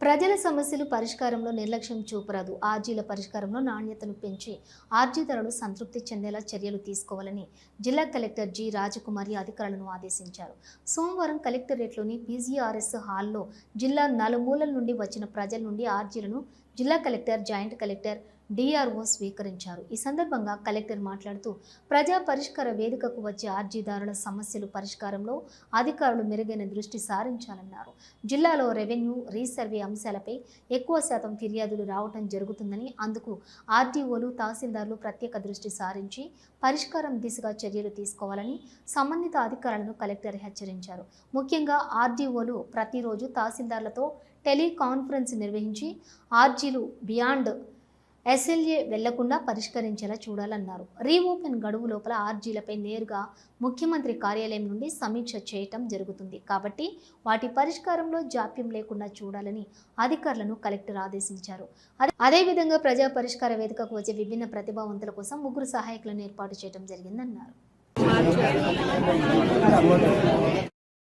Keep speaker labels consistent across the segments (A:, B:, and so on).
A: ప్రజల సమస్యలు పరిష్కారంలో నిర్లక్ష్యం చూపరాదు. ఆర్జీల పరిష్కారంలో నాణ్యతను పెంచి ఆర్జీదారులు సంతృప్తి చెందేలా చర్యలు తీసుకోవాలని జిల్లా కలెక్టర్ జి రాజకుమారి అధికారులను ఆదేశించారు. సోమవారం కలెక్టరేట్లోని పీజీఆర్ఎస్ హాల్లో జిల్లా నలుమూలల నుండి వచ్చిన ప్రజల నుండి ఆర్జీలను జిల్లా కలెక్టర్ జాయింట్ కలెక్టర్ డిఆర్ఓ స్వీకరించారు. ఈ సందర్భంగా కలెక్టర్ మాట్లాడుతూ ప్రజా పరిష్కార వేదికకు వచ్చే అర్జీదారుల సమస్యలు పరిష్కారంలో అధికారులు మెరుగైన దృష్టి సారించాలన్నారు. జిల్లాలో రెవెన్యూ రీసర్వే అంశాలపై ఎక్కువ శాతం ఫిర్యాదులు రావటం జరుగుతుందని అందుకు ఆర్డీఓలు తహసీల్దార్లు ప్రత్యేక దృష్టి సారించి పరిష్కారం దిశగా చర్యలు తీసుకోవాలని సంబంధిత అధికారులను కలెక్టర్ హెచ్చరించారు. ముఖ్యంగా ఆర్డీఓలు ప్రతిరోజు తహసీల్దార్లతో టెలికాన్ఫరెన్స్ నిర్వహించి ఆర్జీలు బియాండ్ ఎస్ఎల్ఏ వెళ్ళకుండా పరిష్కరించేలా చూడాలన్నారు. రీఓపెన్ గడువు లోపల ఆర్జీలపై నేరుగా ముఖ్యమంత్రి కార్యాలయం నుండి సమీక్ష చేయటం జరుగుతుంది. కాబట్టి వాటి పరిష్కారంలో జాప్యం లేకుండా చూడాలని అధికారులను కలెక్టర్ ఆదేశించారు. అదే- అదేవిధంగా ప్రజా పరిష్కార వేదికకు వచ్చే విభిన్న ప్రతిభావంతుల కోసం ముగ్గురు సహాయకులను ఏర్పాటు చేయడం జరిగిందన్నారు.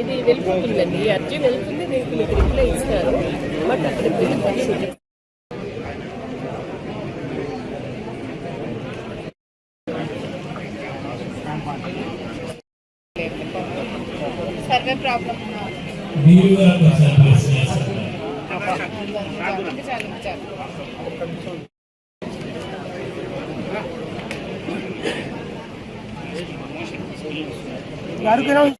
B: ఇది వెళ్ళిపోతుందండి ఈ అర్జీ వెళ్తుంది మీకు మీకు రిప్లై ఇస్తారు. బట్ అక్కడ సర్వే ప్రాబ్లం చాలు చాలు ఎండోమెంట్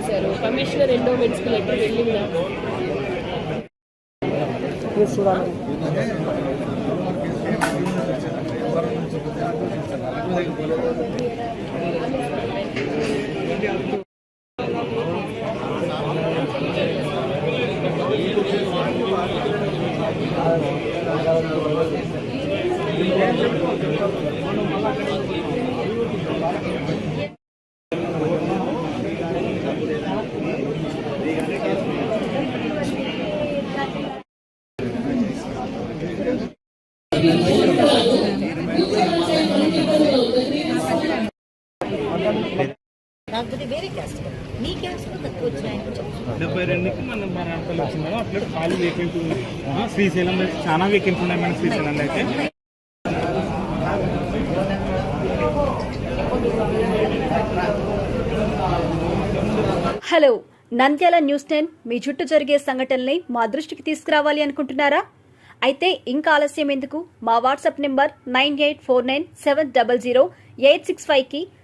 B: చేశారు. కమిషనర్ ఎండోమెంట్స్కి లెటర్ వెళ్ళిందా
C: వేరే క్యాస్ట్ తక్కువ వచ్చినాయని
D: డెబ్బై రెండుకి మన మన అంతలో వచ్చింది మేడం అట్లా ఖాళీ వేకెంట్ శ్రీశైలం చాలా వేకెంట్ ఉన్నాయి మేడం శ్రీశైలంలో అయితే.
E: హలో నంద్యాల న్యూస్ టెన్ మీ చుట్టూ జరిగే సంఘటనల్ని మా దృష్టికి తీసుకురావాలి అనుకుంటున్నారా? అయితే ఇంకా ఆలస్యం ఎందుకు? మా WhatsApp number nine eight four nine seven double zero eight six ఫైవ్కి